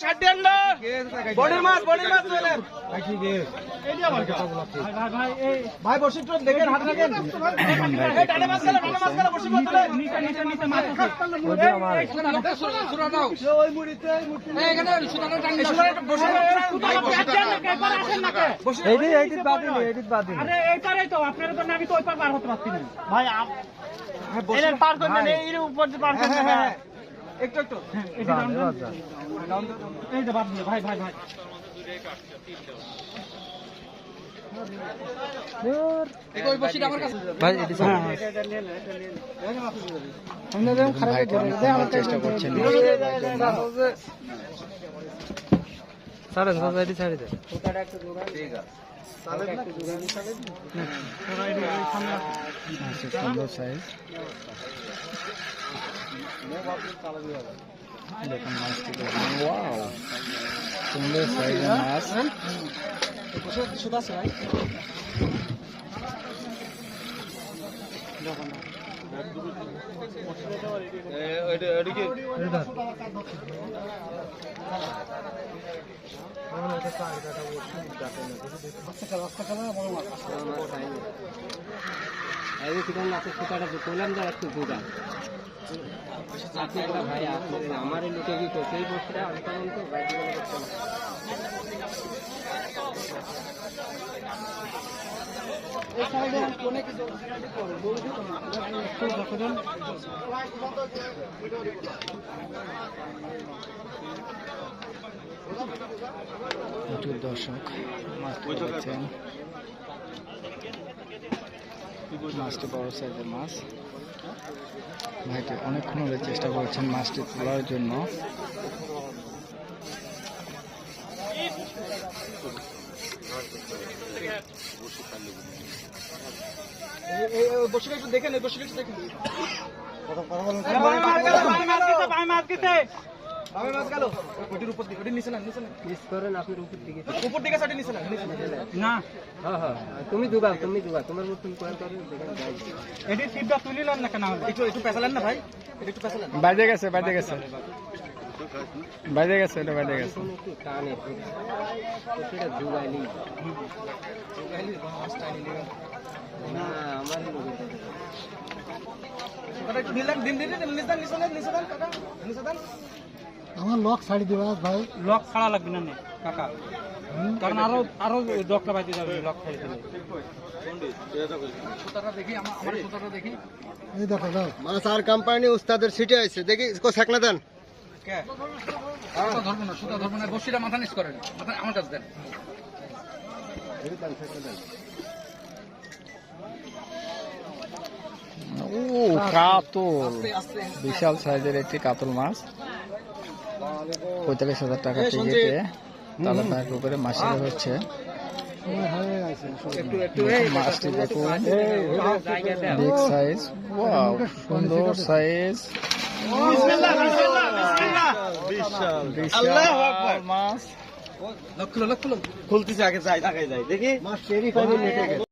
ষাট বডির মাছ বডির মাছ চলে। ভাই বসে দেখেন হাতে রাখেন। পার পার হতে পারছি না। ভাই এর পার করবেন এর উপর পার করবেন হ্যাঁ। হ্যাঁ। একটু একটু এই যে বাদ দিয়ে ভাই ভাই ভাই চেষ্টা করছেন ছাড়েন এটি ছাড়ি দেন আচ্ছা, সুন্দর সাইজ দেখুন মাছটি ওয়াও সুন্দর সাইজের মাছ আমার লোকে কি করছে এই বস্তুটা আমি তো বাইরে করতে না প্রচুর দর্শক মাছটি বড় সাইজের মাছ ভাইটি অনেকক্ষণ ধরে চেষ্টা করছেন মাছটি তোলার জন্য। তুমি দুবা তুমি দুবা তোমার সিটটা তুলিলেন না কেন একটু একটু পেছালেন না ভাই একটু পেছালেন বাইরে গেছে বাইরে গেছে। বাইরে গেছে এটা বাইরে গেছে কোনো একটু টানে সেটা দুবাইলি না আমার লোকে কাকা একটু দিলেন দিন দিন দিন, নিচে দেন নিচে দেন নিচে দেন কাকা নিচে দেন আমার লক ছাড়ি দিবা ভাই লক ছাড়া লাগবে না নে, কাকা কারণ আরও আরও ডক্টর বাইতে যাবে লক ছাড়ি দিলে এই দেখো দাও মাছ আর কোম্পানি উস্তাদের সিটে আছে দেখি কো সেকনা দেন কে? ও কাতল। বিশাল সাইজের একটি কাতল মাছ। পঁয়তাল্লিশ হাজার টাকা টিকিটে তালা পায়ের উপরে মাছ হচ্ছে। মাছটি দেখুন। Big size. ওয়াও সুন্দর সাইজ। খুলতেছে আগে যাই আগে যাই। দেখি। গেছে।